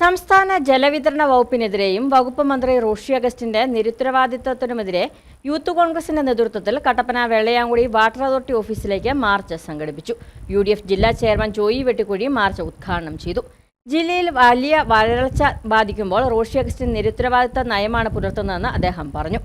സംസ്ഥാന ജലവിതരണ വകുപ്പിനെതിരെയും വകുപ്പ് മന്ത്രി റോഷി അഗസ്റ്റിന്റെ നിരുത്തരവാദിത്വത്തിനുമെതിരെ യൂത്ത് കോൺഗ്രസിന്റെ നേതൃത്വത്തിൽ കട്ടപ്പന വെള്ളയാങ്കുടി വാട്ടർ അതോറിറ്റി ഓഫീസിലേക്ക് മാർച്ച് സംഘടിപ്പിച്ചു. യു ജില്ലാ ചെയർമാൻ ജോയി വെട്ടിക്കുഴി മാർച്ച് ഉദ്ഘാടനം ചെയ്തു. ജില്ലയിൽ വലിയ വരൾച്ച ബാധിക്കുമ്പോൾ റോഷി അഗസ്റ്റിൻ നിരുത്തരവാദിത്വ നയമാണ് പുലർത്തുന്നതെന്ന് അദ്ദേഹം പറഞ്ഞു.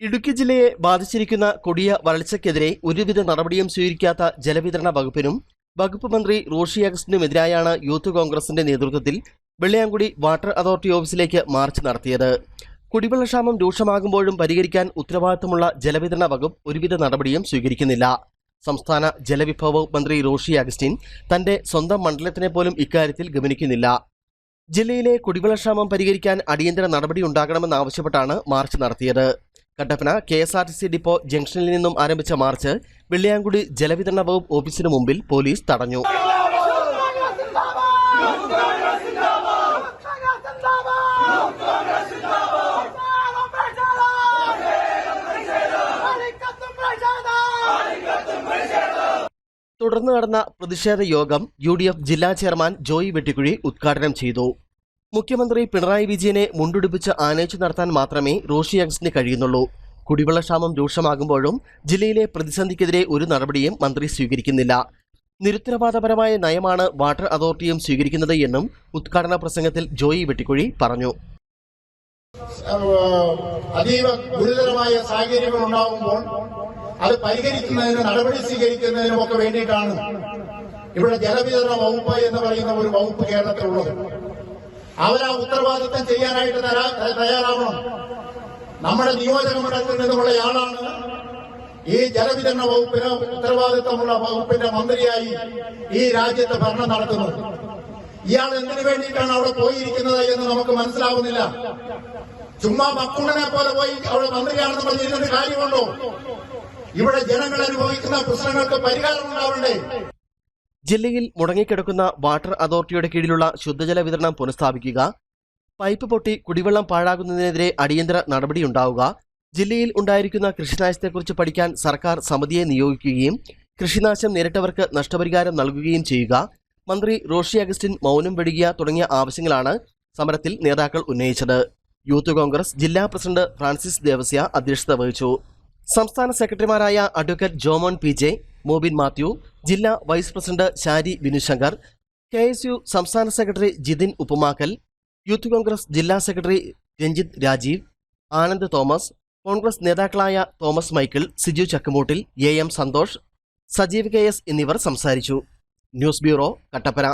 ഇടുക്കി ജില്ലയെ ബാധിച്ചിരിക്കുന്ന കൊടിയ വരൾച്ചയ്ക്കെതിരെ ഒരുവിധ നടപടിയും സ്വീകരിക്കാത്ത ജലവിതരണ വകുപ്പിനും വകുപ്പ് മന്ത്രി റോഷി അഗസ്റ്റിനുമെതിരായാണ് യൂത്ത് കോൺഗ്രസിന്റെ നേതൃത്വത്തിൽ വെള്ളിയാംകുടി വാട്ടർ അതോറിറ്റി ഓഫീസിലേക്ക് മാർച്ച് നടത്തിയത്. കുടിവെള്ളക്ഷാമം രൂക്ഷമാകുമ്പോഴും പരിഹരിക്കാൻ ഉത്തരവാദിത്തമുള്ള ജലവിതരണ വകുപ്പ് ഒരുവിധ നടപടിയും സ്വീകരിക്കുന്നില്ല. സംസ്ഥാന ജലവിഭവ വകുപ്പ് മന്ത്രി റോഷി അഗസ്റ്റിൻ തന്റെ സ്വന്തം മണ്ഡലത്തിനെ പോലും ഇക്കാര്യത്തിൽ ഗമനിക്കുന്നില്ല. ജില്ലയിലെ കുടിവെള്ളക്ഷാമം പരിഹരിക്കാൻ അടിയന്തര നടപടി ഉണ്ടാകണമെന്നാവശ്യപ്പെട്ടാണ് മാർച്ച് നടത്തിയത്. Kattappana K S R T C depot ജംഗ്ഷനിൽ നിന്നും ആരംഭിച്ച മാർച്ച് വെള്ളിയാങ്കുടി ജലവിതരണ വകുപ്പ് ഓഫീസിന് മുമ്പിൽ പോലീസ് തടഞ്ഞു. തുടർന്ന് നടന്ന പ്രതിഷേധ യോഗം യു ഡി എഫ് ജില്ലാ ചെയർമാൻ ജോയി വെട്ടിക്കുഴി ഉദ്ഘാടനം ചെയ്തു. മുഖ്യമന്ത്രി പിണറായി വിജയനെ മുണ്ടുടിപ്പിച്ച് ആനയിച്ചു നടത്താൻ മാത്രമേ റോഷി അഗസ്റ്റിന് കഴിയുന്നുള്ളൂ. കുടിവെള്ളക്ഷാമം രൂക്ഷമാകുമ്പോഴും ജില്ലയിലെ പ്രതിസന്ധിക്കെതിരെ ഒരു നടപടിയും മന്ത്രി സ്വീകരിക്കുന്നില്ല. നിരുത്തരവാദപരമായ നയമാണ് വാട്ടർ അതോറിറ്റിയും സ്വീകരിക്കുന്നത് എന്നും ഉദ്ഘാടന പ്രസംഗത്തിൽ ജോയി വെട്ടിക്കുഴി പറഞ്ഞു. അതീവ ഗുരുതരമായ സാഹചര്യങ്ങൾ ഉണ്ടാകുമ്പോൾ അത് പരിഹരിക്കുന്നതിന് നടപടി സ്വീകരിക്കുന്നതിനും ഒക്കെ വേണ്ടിയിട്ടാണ് ഇവിടെ ജലവിതരണ വകുപ്പ് എന്ന് പറയുന്ന ഒരു വകുപ്പ് കേരളത്തിലുള്ളത്. അവരാ ഉത്തരവാദിത്തം ചെയ്യാനായിട്ട് തയ്യാറാവണം. നമ്മുടെ നിയോജക മണ്ഡലത്തിൽ നിന്നുമുള്ള ആളാണ് ഈ ജലവിതരണ വകുപ്പിന് ഉത്തരവാദിത്തമുള്ള വകുപ്പിന്റെ മന്ത്രിയായി ഈ രാജ്യത്ത് ഭരണം നടത്തുന്നത്. ഇയാൾ എന്തിനു വേണ്ടിയിട്ടാണ് അവിടെ പോയിരിക്കുന്നത് എന്ന് നമുക്ക് മനസ്സിലാവുന്നില്ല. ചുമ്മാ മക്കുണ്ണനെ പോലെ പോയി അവിടെ മന്ത്രിയാണെന്ന് പറഞ്ഞിരുന്നിട്ട് കാര്യമുണ്ടോ? ഇവിടെ ജനങ്ങൾ അനുഭവിക്കുന്ന പ്രശ്നങ്ങൾക്ക് പരിഹാരം ഉണ്ടാവണ്ടേ ജില്ലയിൽ മുടങ്ങിക്കിടക്കുന്ന വാട്ടർ അതോറിറ്റിയുടെ കീഴിലുള്ള ശുദ്ധജല വിതരണം പുനഃസ്ഥാപിക്കുക പൈപ്പ് പൊട്ടി കുടിവെള്ളം പാഴാകുന്നതിനെതിരെ അടിയന്തര നടപടിയുണ്ടാവുക ജില്ലയിൽ ഉണ്ടായിരിക്കുന്ന കൃഷിനാശത്തെക്കുറിച്ച് പഠിക്കാൻ സർക്കാർ സമിതിയെ നിയോഗിക്കുകയും കൃഷിനാശം നേരിട്ടവർക്ക് നഷ്ടപരിഹാരം നൽകുകയും ചെയ്യുക. മന്ത്രി റോഷി അഗസ്റ്റിൻ മൗനം വെടുകിയ തുടങ്ങിയ ആവശ്യങ്ങളാണ് സമരത്തിൽ നേതാക്കൾ ഉന്നയിച്ചത്. യൂത്ത് കോൺഗ്രസ് ജില്ലാ പ്രസിഡന്റ് ഫ്രാൻസിസ് ദേവസ്യ അധ്യക്ഷത വഹിച്ചു. സംസ്ഥാന സെക്രട്ടറിമാരായ advocate Jomon P J Mobin Mathew ജില്ലാ vice president Shari Binushankar K S U സംസ്ഥാന സെക്രട്ടറി ജിതിൻ ഉപ്പുമാക്കൽ യൂത്ത് കോൺഗ്രസ് ജില്ലാ സെക്രട്ടറി രഞ്ജിത്ത് രാജീവ് ആനന്ദ് തോമസ് കോൺഗ്രസ് നേതാക്കളായ Thomas Michael Siju Chakkumoottil A M Santhosh Sajeev K S എന്നിവർ സംസാരിച്ചു. News bureau Kattappana.